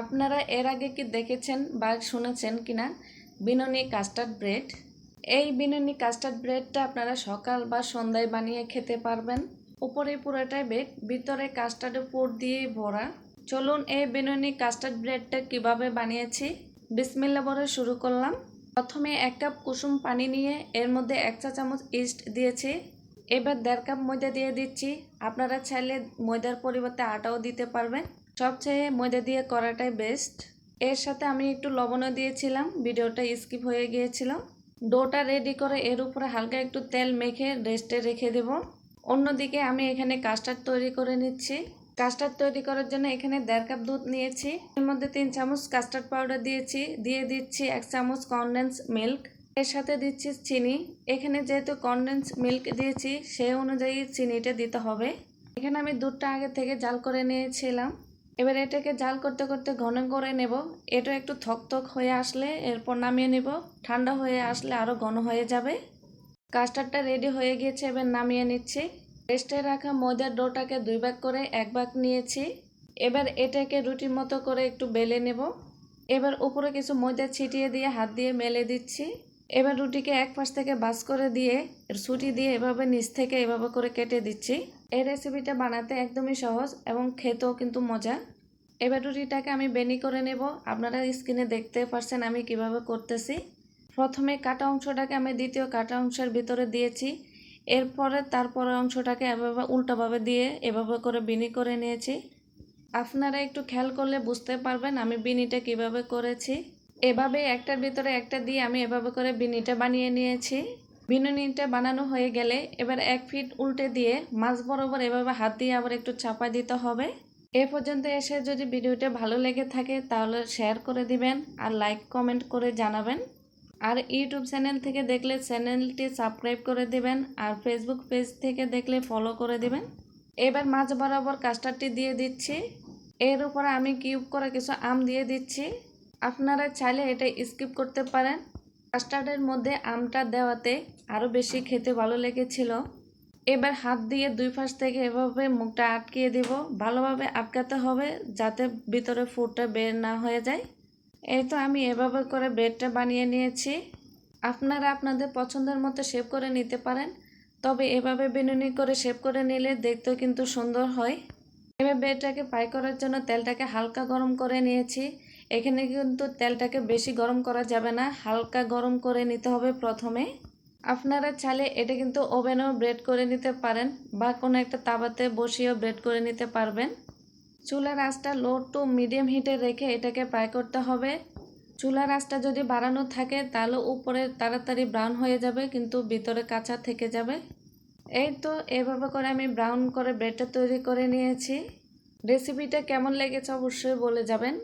আপনারা এর আগে কি দেখেছেন বা শুনেছেন কিনা? Binni custard bread. এই বিননি কাস্টার্ড ব্রেডটা আপনারা সকাল বা সন্ধ্যায় বানিয়ে খেতে পারবেন। উপরে পুরোটাই ব্রেড ভিতরে কাস্টার্ডের পুর দিয়ে ভরা। চলুন এই বিননি কাস্টার্ড ব্রেডটা কীভাবে বানিয়েছি? বিসমিল্লা বলে শুরু করলাম। প্রথমে এক কাপ কুসুম পানি নিয়ে এর মধ্যে এক চা চামচ ইস্ট দিয়েছি। এবার দেড় কাপ ময়দা দিয়ে দিচ্ছি। আপনারা চাইলে ময়দার পরিবর্তে আটাও দিতে পারবেন। সবচেয়ে ময়দা দিয়ে করাটাই বেস্ট এর সাথে আমি একটু লবণও দিয়েছিলাম, ভিডিওটা স্কিপ হয়ে গিয়েছিল। ডোটা রেডি করে এর উপরে হালকা একটু তেল মেখে রেস্টে রেখে দেব। অন্যদিকে আমি এখানে কাস্টার্ড তৈরি করে নিচ্ছি। কাস্টার্ড তৈরি করার জন্য এখানে দেড় কাপ দুধ নিয়েছি। এর মধ্যে তিন চামচ কাস্টার্ড পাউডার দিয়েছি। দিয়ে দিচ্ছি এক চামচ কনডেন্স মিল্ক এর সাথে দিচ্ছি চিনি। এখানে যেহেতু কনডেন্স মিল্ক দিয়েছি সেই অনুযায়ী চিনিটা দিতে হবে। এখানে আমি দুধটা আগে থেকে জাল করে নিয়েছিলাম। এবার এটাকে জাল করতে করতে ঘন করে নেব। এটা একটু থকথক হয়ে আসলে এরপর নামিয়ে নেব। ঠান্ডা হয়ে আসলে আরও ঘন হয়ে যাবে। কাস্টার্ডটা রেডি হয়ে গিয়েছে, এবার নামিয়ে নিচ্ছি। রেস্টে রাখা ময়দার ডোটাকে দুই ভাগ করে এক ভাগ নিয়েছি। এবার এটাকে রুটির মতো করে একটু বেলে নেব। এবার উপরে কিছু ময়দা ছিটিয়ে দিয়ে হাত দিয়ে মেলে দিচ্ছি। এবার রুটিকে এক পাশ থেকে বাস করে দিয়ে ছুটি দিয়ে এভাবে নিচ থেকে এভাবে করে কেটে দিচ্ছি। এই রেসিপিটা বানাতে একদমই সহজ এবং খেতেও কিন্তু মজা। এবার রুটিটাকে আমি বেনি করে নেব। আপনারা স্ক্রিনে দেখতে পারছেন আমি কীভাবে করতেছি। প্রথমে কাটা অংশটাকে আমি দ্বিতীয় কাটা অংশের ভিতরে দিয়েছি। এরপরে তারপরের অংশটাকে এভাবে উল্টোভাবে দিয়ে এভাবে করে বিনি করে নিয়েছি। আপনারা একটু খেয়াল করলে বুঝতে পারবেন আমি বিনিটা কীভাবে করেছি। এভাবে একটার ভিতরে একটা দিয়ে আমি এভাবে করে বিনিটা বানিয়ে নিয়েছি। বিনুনিটা বানানো হয়ে গেলে এবার এক ফিট উল্টে দিয়ে মাছ বরাবর এভাবে হাত দিয়ে আবার একটু চাপা দিতে হবে। এ পর্যন্ত এসে যদি ভিডিওটা ভালো লেগে থাকে তাহলে শেয়ার করে দিবেন আর লাইক কমেন্ট করে জানাবেন। আর ইউটিউব চ্যানেল থেকে দেখলে চ্যানেলটি সাবস্ক্রাইব করে দিবেন আর ফেসবুক পেজ থেকে দেখলে ফলো করে দিবেন। এবার মাছ বরাবর কাস্টারটি দিয়ে দিচ্ছি। এর উপরে আমি কিউব করে কিছু আম দিয়ে দিচ্ছি। আপনারা চাইলে এটা স্কিপ করতে পারেন। কাস্টার্ডের মধ্যে আমটা দেওয়াতে আরও বেশি খেতে ভালো লেগেছিল। এবার হাত দিয়ে দুই পাশ থেকে এভাবে মুখটা আটকিয়ে দিব। ভালোভাবে আটকাতে হবে যাতে ভিতরে ফুডটা বের না হয়ে যায়। এই তো আমি এভাবে করে ব্রেডটা বানিয়ে নিয়েছি। আপনারা আপনাদের পছন্দের মতো শেপ করে নিতে পারেন। তবে এভাবে বিনুনি করে শেপ করে নিলে দেখতেও কিন্তু সুন্দর হয়। এবার ব্রেডটাকে ফ্রাই করার জন্য তেলটাকে হালকা গরম করে নিয়েছি। এখানে কিন্তু তেলটাকে বেশি গরম করা যাবে না, হালকা গরম করে নিতে হবে প্রথমে। আপনারা চাইলে এটা কিন্তু ওভেনেও ব্রেড করে নিতে পারেন বা কোনো একটা তাওয়াতে বসিয়েও ব্রেড করে নিতে পারবেন। চুলার আঁচটা লো টু মিডিয়াম হিটে রেখে এটাকে ফ্রাই করতে হবে। চুলার আঁচটা যদি বাড়ানো থাকে তাহলে উপরে তাড়াতাড়ি ব্রাউন হয়ে যাবে, কিন্তু ভিতরে কাঁচা থেকে যাবে। এই তো এভাবে করে আমি ব্রাউন করে ব্রেডটা তৈরি করে নিয়েছি। রেসিপিটা কেমন লেগেছে অবশ্যই বলে যাবেন।